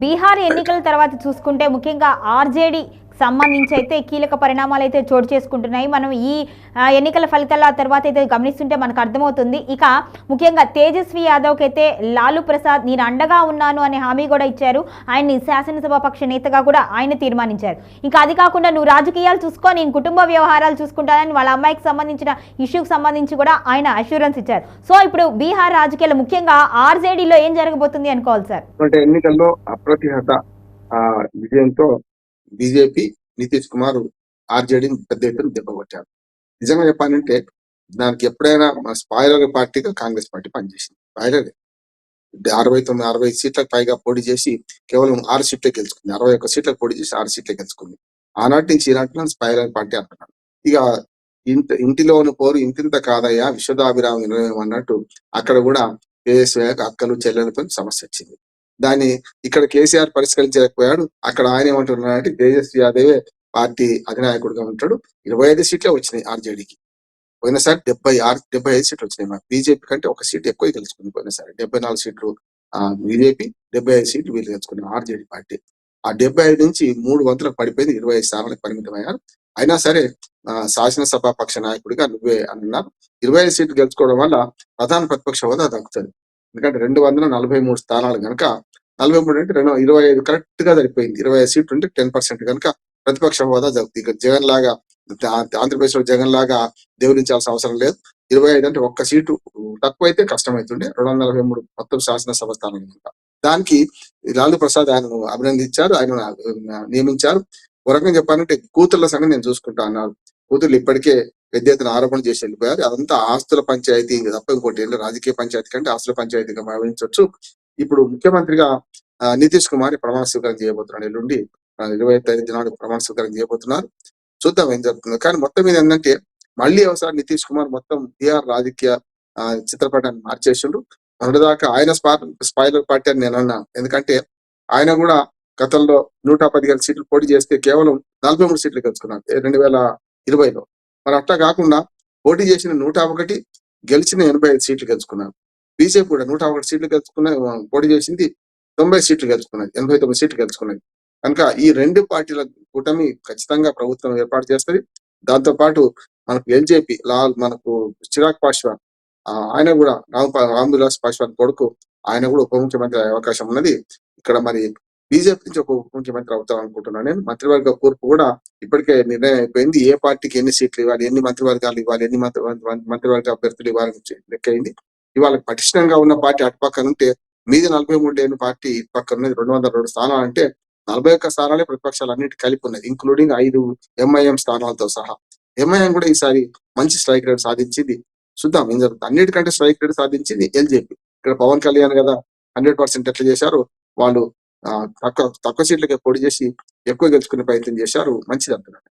బీహార్ ఎన్నికల తర్వాత చూసుకుంటే ముఖ్యంగా ఆర్జేడీ సంబంధించి అయితే కీలక పరిణామాలు అయితే చోటు చేసుకుంటున్నాయి. మనం ఈ ఎన్నికల ఫలితాల తర్వాత అయితే గమనిస్తుంటే మనకు అర్థమవుతుంది. ఇక ముఖ్యంగా తేజస్వి యాదవ్కి అయితే లాలు ప్రసాద్ నేను అండగా ఉన్నాను అనే హామీ కూడా ఇచ్చారు. ఆయన్ని శాసనసభ పక్ష నేతగా కూడా ఆయన తీర్మానించారు. ఇంకా అది కాకుండా నువ్వు రాజకీయాలు చూసుకో నేను కుటుంబ వ్యవహారాలు చూసుకుంటానని వాళ్ళ అమ్మాయికి సంబంధించిన ఇష్యూకి సంబంధించి కూడా ఆయన అష్యూరెన్స్ ఇచ్చారు. సో ఇప్పుడు బీహార్ రాజకీయాలు ముఖ్యంగా ఆర్జేడీలో ఏం జరగబోతుంది అనుకోవాలి సార్? ఎన్నికల్లో అప్రతిహత విజయంతో బీజేపీ నితీష్ కుమార్ ఆర్జేడీని పెద్ద ఎత్తున దెబ్బకొట్టారు నిజంగా చెప్పాలంటే దానికి ఎప్పుడైనా మన స్పాయిలర్ పార్టీగా కాంగ్రెస్ పార్టీ పనిచేసింది. స్పాయిలర్. అరవై తొమ్మిది అరవై సీట్లకు పైగా పోటీ చేసి కేవలం ఆరు సీట్లే గెలుచుకుంది. అరవై ఒక్క సీట్లకు పోటీ చేసి ఆరు సీట్లే గెలుచుకుంది. ఆనాటి నుంచి ఈనాటి స్పైరల్ పార్టీ అంటున్నాడు ఇక ఇంటి ఇంటిలోని పోరు ఇంతింత కాదయ్యా విశ్వదాభిరామ నిర్ణయం అన్నట్టు అక్కడ కూడా కేఎస్ఐ అక్కలు చెల్లెలతో సమస్య వచ్చింది. దాన్ని ఇక్కడ కేసీఆర్ పరిష్కరించలేకపోయాడు. అక్కడ ఆయన ఏమంటున్నారంటే తేజస్వి యాదవే పార్టీ అధినాయకుడిగా ఉంటాడు. ఇరవై ఐదు సీట్లే వచ్చినాయి ఆర్జేడీకి. పోయినసారి డెబ్బై ఆరు డెబ్బై ఐదు సీట్లు వచ్చినాయి మా బీజేపీ కంటే ఒక సీట్ ఎక్కువ గెలుచుకుంది పోయినసారి. డెబ్బై నాలుగు సీట్లు ఆ బీజేపీ డెబ్బై ఐదు సీట్లు వీళ్ళు గెలుచుకున్నారు ఆర్జేడీ పార్టీ. ఆ డెబ్బై ఐదు నుంచి మూడు వంతులకు పడిపోయింది. ఇరవై ఐదు స్థానాలకు పరిమితమయ్యారు. అయినా సరే ఆ, శాసనసభ పక్ష నాయకుడిగా నువ్వే అన్నారు. ఇరవై ఐదు సీట్లు గెలుచుకోవడం వల్ల ప్రధాన ప్రతిపక్ష హోదా దక్కుతుంది. ఎందుకంటే రెండు వందల నలభై మూడు స్థానాలు కనుక నలభై మూడు అంటే రెండు ఇరవై ఐదు కరెక్ట్గా సరిపోయింది. ఇరవై ఐదు సీట్లు ఉంటే టెన్ పర్సెంట్ కనుక ప్రతిపక్ష హోదా జరుగుతుంది ఇక జగన్ లాగా ఆంధ్రప్రదేశ్లో జగన్ లాగా దేవునించాల్సిన అవసరం లేదు. ఇరవై ఐదు అంటే ఒక్క సీటు తక్కువైతే కష్టమవుతుండే రెండు వందల నలభై మూడు మొత్తం శాసనసభ స్థానం కనుక దానికి లాలూ ప్రసాద్ ఆయనను అభినందించారు ఆయన నియమించారు. ఒక రకంగా చెప్పాలంటే కూతుర్ల సంగతి నేను చూసుకుంటా అన్నారు. కూతుర్లు ఇప్పటికే పెద్ద ఎత్తున ఆరోపణ చేసి వెళ్ళిపోయారు. అదంతా ఆస్తుల పంచాయతీ తప్ప ఇంకోటి రాజకీయ పంచాయతీ కంటే ఆస్తుల పంచాయతీగా భావించవచ్చు. ఇప్పుడు ముఖ్యమంత్రిగా నితీష్ కుమార్ ప్రమాణ స్వీకారం చేయబోతున్నాడు ఎల్లుండి ఇరవై ఐదు నాడు ప్రమాణ స్వీకారం చేయబోతున్నారు. చూద్దాం ఏం జరుగుతుంది. కానీ మొత్తం మీద ఏంటంటే మళ్ళీ ఒకసారి నితీష్ కుమార్ మొత్తం బీఆర్ రాజకీయ చిత్రపటాన్ని మార్చేసిండు. మొదటిదాకా ఆయన స్పాయిలర్ పార్టీ అని నేను అన్నా. ఎందుకంటే ఆయన కూడా గతంలో నూట పదిహేను సీట్లు పోటీ చేస్తే కేవలం నలభై మూడు సీట్లు గెలుచుకున్నారు. రెండు వేల ఇరవైలో. మరి అట్లా కాకుండా పోటీ చేసిన నూట ఒకటి గెలిచిన ఎనభై ఐదు సీట్లు గెలుచుకున్నారు. బీజేపీ కూడా నూట ఒకటి సీట్లు గెలుచుకున్న పోటీ చేసింది తొంభై సీట్లు గెలుచుకున్నది ఎనభై తొమ్మిది సీట్లు గెలుచుకున్నది. కనుక ఈ రెండు పార్టీల కూటమి ఖచ్చితంగా ప్రభుత్వం ఏర్పాటు చేస్తుంది. దాంతో పాటు మనకు ఎల్జేపీ లాల్ మనకు చిరాగ్ పాశ్వాన్ ఆయన కూడా రామ్ పా- రామ్ విలాస్ పాశ్వాన్ కొడుకు ఆయన కూడా ఉప ముఖ్యమంత్రి అయ్యే అవకాశం ఉన్నది. ఇక్కడ మరి బీజేపీ నుంచి ఒక ఉప ముఖ్యమంత్రి అవుతాం అనుకుంటున్నాను నేను. మంత్రివర్గ కూర్పు కూడా ఇప్పటికే నిర్ణయం అయిపోయింది. ఏ పార్టీకి ఎన్ని సీట్లు ఇవ్వాలి ఎన్ని మంత్రివర్గాలు ఇవ్వాలి ఎన్ని మంత్రి మంత్రి- మంత్రివర్గ అభ్యర్థులు ఇవ్వాలని లెక్కైంది ఇవాళ పటిష్టంగా ఉన్న పార్టీ అటు పక్కన ఉంటే మీది నలభై మూడు లేని పార్టీ ఇటు పక్కన ఉన్నది రెండు వందల రెండు స్థానాలు అంటే నలభై ఒక్క స్థానాలే ప్రతిపక్షాలు అన్నిటి కలిపి ఉన్నది ఇంక్లూడింగ్ ఐదు ఎంఐఎం స్థానాలతో సహా. ఎంఐఎం కూడా ఈసారి మంచి స్ట్రైక్ రేట్ సాధించింది. చూద్దాం ఏం జరుగుతుంది. అన్నిటికంటే స్ట్రైక్ రేట్ సాధించింది ఎల్జేపీ ఇక్కడ పవన్ కళ్యాణ్ కదా హండ్రెడ్ పర్సెంట్ ఎట్లా చేశారు? వాళ్ళు తక్కువ తక్కువ సీట్లకే పొడి చేసి ఎక్కువ గెలుచుకునే ప్రయత్నం చేశారు. మంచిది అంటున్నారు